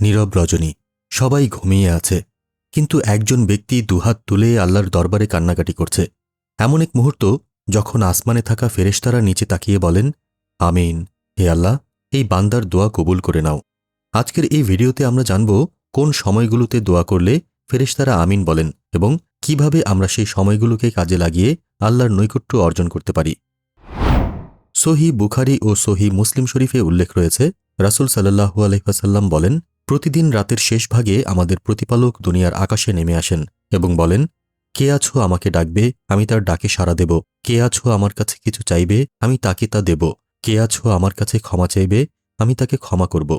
নীরব রজনী, সবাই ঘুমিয়ে আছে, কিন্তু একজন ব্যক্তি দুহাত তুলে আল্লাহর দরবারে কান্নাকাটি করছে। এমন এক মুহূর্ত যখন আসমানে থাকা ফেরেশতারা নিচে তাকিয়ে বলেন, আমিন, হে আল্লাহ, এই বান্দার দোয়া কবুল করে নাও। আজকের এই ভিডিওতে আমরা জানব কোন সময়গুলোতে দোয়া করলে ফেরেশতারা আমিন বলেন এবং কীভাবে আমরা সেই সময়গুলোকে কাজে লাগিয়ে আল্লাহর নৈকট্য অর্জন করতে পারি। সহি বুখারি ও সহি মুসলিম শরীফে উল্লেখ রয়েছে, রাসুল সাল্লাহু আলহিহাসাল্লাম বলেন প্রতিদিন রাতের শেষ ভাগে আমাদের প্রতিপালক দুনিয়ার আকাশে নেমে আসেন এবং বলেন, কে আছো আমাকে ডাকবে? আমি তার ডাকে সাড়া দেব। কে আছো আমার কাছে কিছু চাইবে? আমি তাকে তা দেব। কে আছো আমার কাছে ক্ষমা চাইবে? আমি তাকে ক্ষমা করব।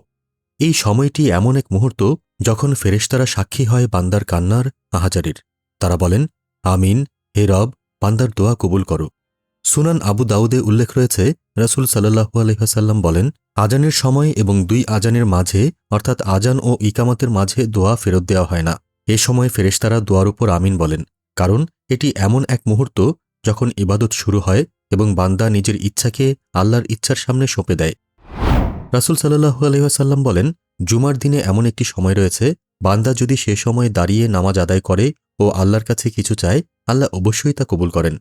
এই সময়টি এমন এক মুহূর্ত যখন ফেরেশতারা সাক্ষী হয় বান্দার কান্নার আহাজারির। তারা বলেন, আমিন, হে রব, বান্দার দোয়া কবুল করো। সুনান আবু দাউদে উল্লেখ রয়েছে, রাসুল সাল্লাহু আলহিহাসাল্লাম বলেন, আজানের সময় এবং দুই আজানের মাঝে, অর্থাৎ আজান ও ইকামতের মাঝে দোয়া ফেরত দেওয়া হয় না। এ সময় ফেরেশতারা দোয়ার উপর আমিন বলেন, কারণ এটি এমন এক মুহূর্ত যখন ইবাদত শুরু হয় এবং বান্দা নিজের ইচ্ছাকে আল্লাহর ইচ্ছার সামনে সঁপে দেয়। রাসুল সাল্লাহু আলহিহাসাল্লাম বলেন, জুমার দিনে এমন একটি সময় রয়েছে, বান্দা যদি সে সময় দাঁড়িয়ে নামাজ আদায় করে ও আল্লাহর কাছে কিছু চায়, আল্লাহ অবশ্যই তা কবুল করেন।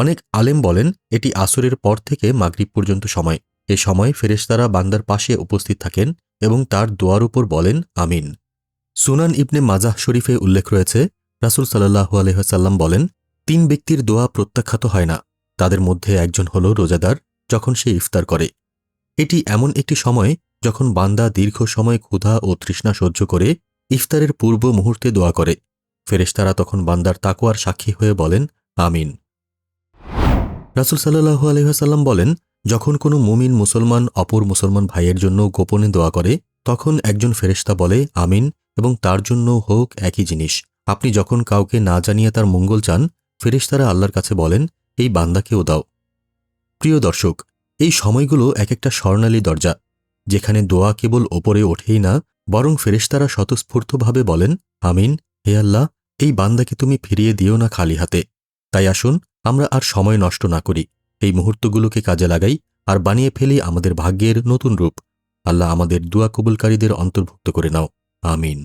অনেক আলেম বলেন, এটি আসরের পর থেকে মাগরিব পর্যন্ত সময়। এ সময় ফেরেশতারা বান্দার পাশে উপস্থিত থাকেন এবং তার দোয়ার উপর বলেন, আমিন। সুনান ইবনে মাজাহ শরীফে উল্লেখ রয়েছে, রাসুল সাল্লাহু আলহাম বলেন, তিন ব্যক্তির দোয়া প্রত্যাখ্যাত হয় না। তাদের মধ্যে একজন হল রোজাদার, যখন সে ইফতার করে। এটি এমন একটি সময় যখন বান্দা দীর্ঘ সময় ক্ষুধা ও তৃষ্ণা সহ্য করে ইফতারের পূর্ব মুহূর্তে দোয়া করে। ফেরেশতারা তখন বান্দার তাকুয়ার সাক্ষী হয়ে বলেন, আমিন। রাসুল সাল্লাহু আলহাম বলেন, যখন কোনো মুমিন মুসলমান, অপর মুসলমান ভাইয়ের জন্য গোপনে দোয়া করে, তখন একজন ফেরেশতা বলে, আমিন, এবং তার জন্য হোক একই জিনিস। আপনি যখন কাউকে না জানিয়ে তার মঙ্গল চান, ফেরেশতারা আল্লাহর কাছে বলেন, এই বান্দাকেও দাও। প্রিয় দর্শক, এই সময়গুলো এক একটা স্বর্ণালী দরজা, যেখানে দোয়া কেবল ওপরে ওঠেই না, বরং ফেরেশতারা স্বতঃস্ফূর্তভাবে বলেন, আমিন, হে আল্লাহ, এই বান্দাকে তুমি ফিরিয়ে দিও না খালি হাতে। তাই আসুন আমরা আর সময় নষ্ট না করি। এই মুহূর্তগুলোকে কাজে লাগাই আর বানিয়ে ফেলি আমাদের ভাগ্যের নতুন রূপ। আল্লাহ আমাদের দুয়া কবুলকারীদের অন্তর্ভুক্ত করে নাও। আমিন।